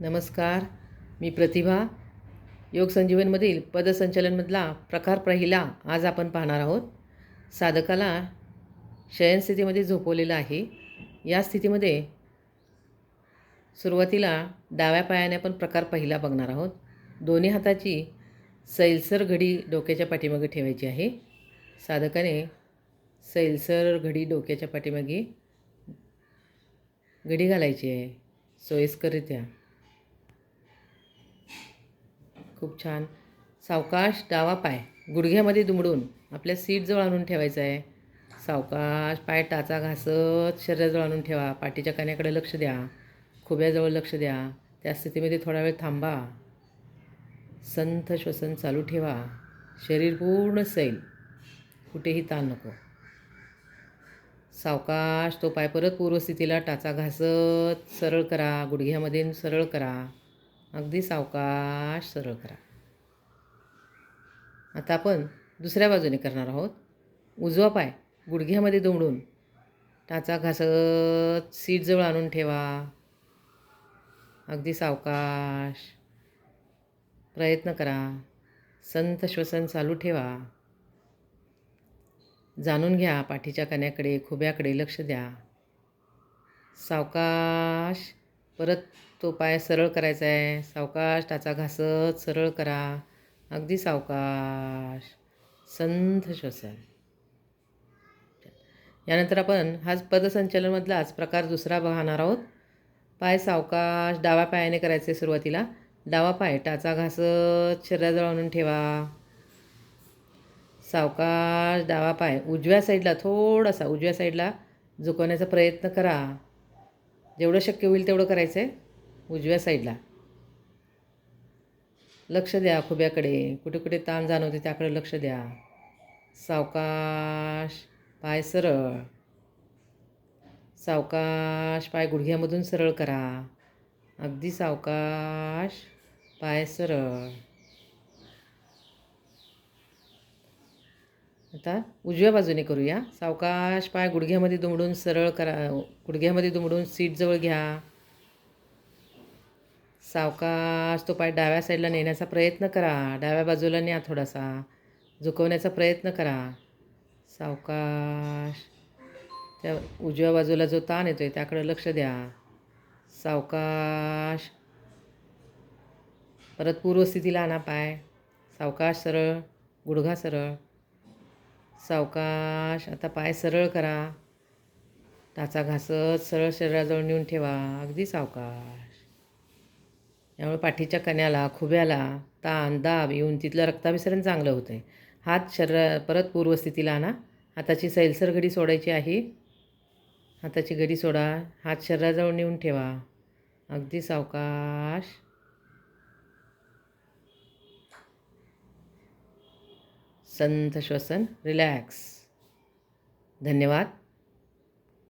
नमस्कार मी प्रतिभा. योग संजीवनमधील पदसंचलनमधला प्रकार पहिला आज आपण पाहणार आहोत. साधकाला शयनस्थितीमध्ये झोपवलेलं आहे. या स्थितीमध्ये सुरुवातीला डाव्या पायाने आपण प्रकार पहिला बघणार आहोत. दोन्ही हाताची सैलसर घडी डोक्याच्या पाठीमागे ठेवायची आहे. साधकाने सैलसर घडी डोक्याच्या पाठीमागे घडी घालायची आहे सोयीस्कररित्या. खूप छान. सावकाश डावा पाय. गुडघ्यामध्ये दुमडून आपल्या सीटजवळ आणून ठेवायचं आहे. सावकाश पाय टाचा घासत शरीराजवळ आणून ठेवा. पाठीच्या कान्याकडे लक्ष द्या. खुब्याजवळ लक्ष द्या. त्या स्थितीमध्ये थोडा वेळ थांबा. संथ श्वसन चालू ठेवा. शरीर पूर्ण सैल. कुठेही ताण नको. सावकाश तो पाय परत पूर्वस्थितीला टाचा घासत सरळ करा. गुडघ्यामध्ये सरळ करा. अगदी सावकाश सरळ करा. आता आपण दुसऱ्या बाजूने करणार आहोत. उजवा पाय गुडघ्यामध्ये दुमडून टाचा घासत सीटजवळ आणून ठेवा. अगदी सावकाश. प्रयत्न करा. संत श्वसन चालू ठेवा. जाणून घ्या पाठीच्या कण्याकडे खुब्याकडे लक्ष द्या. सावकाश. परत तो पाय सरळ करायचा आहे. सावकाश टाचा घासत सरळ करा. अगदी सावकाश. संथ श्वसन. यानंतर आपण हाच पदसंचलनमधलाच प्रकार दुसरा पाहणार आहोत. पाय सावकाश डाव्या पायाने करायचे सुरुवातीला. डावा पाय टाचा घासत शरीराजवळ आणून ठेवा. सावकाश डावा पाय उजव्या साईडला थोडासा उजव्या साईडला झुकवण्याचा प्रयत्न करा. जेवढं शक्य होईल तेवढं करायचं आहे उजव्या साईडला. लक्ष द्या खुब्याकडे. कुठे कुठे ताण जाणवते त्याकडे लक्ष द्या. सावकाश पाय सरळ. सावकाश पाय गुडघ्यामधून सरळ करा. अगदी सावकाश पाय सरळ. आता उजव्या बाजूने करूया. सावकाश पाय गुडघ्यामध्ये दुमडून सरळ करा गुडघ्यामध्ये दुमडून सीटजवळ घ्या. सावकाश तो पाय डाव्या साईडला नेण्याचा प्रयत्न करा. डाव्या बाजूला न्या थोडासा. झुकवण्याचा प्रयत्न करा. सावकाश त्या उजव्या बाजूला जो ताण येतो आहे त्याकडं लक्ष द्या. सावकाश परत पूर्वस्थितीला आणा पाय. सावकाश सरळ गुडघा सरळ. सावकाश आता पाय सरळ करा. टाचा घासत सरळ शरीराजवळ नेऊन ठेवा. अगदी सावकाश. यामुळे पाठीच्या कण्याला खुब्याला ताण दाब येऊन तिथलं रक्ताभिसरण चांगलं होतं आहे हात शरीरा परत पूर्वस्थितीला आणा. हाताची सैलसर घडी सोडायची आहे. हाताची घडी सोडा. हात शरीराजवळ नेऊन ठेवा. अगदी सावकाश. संथ श्वसन रिलॅक्स. धन्यवाद.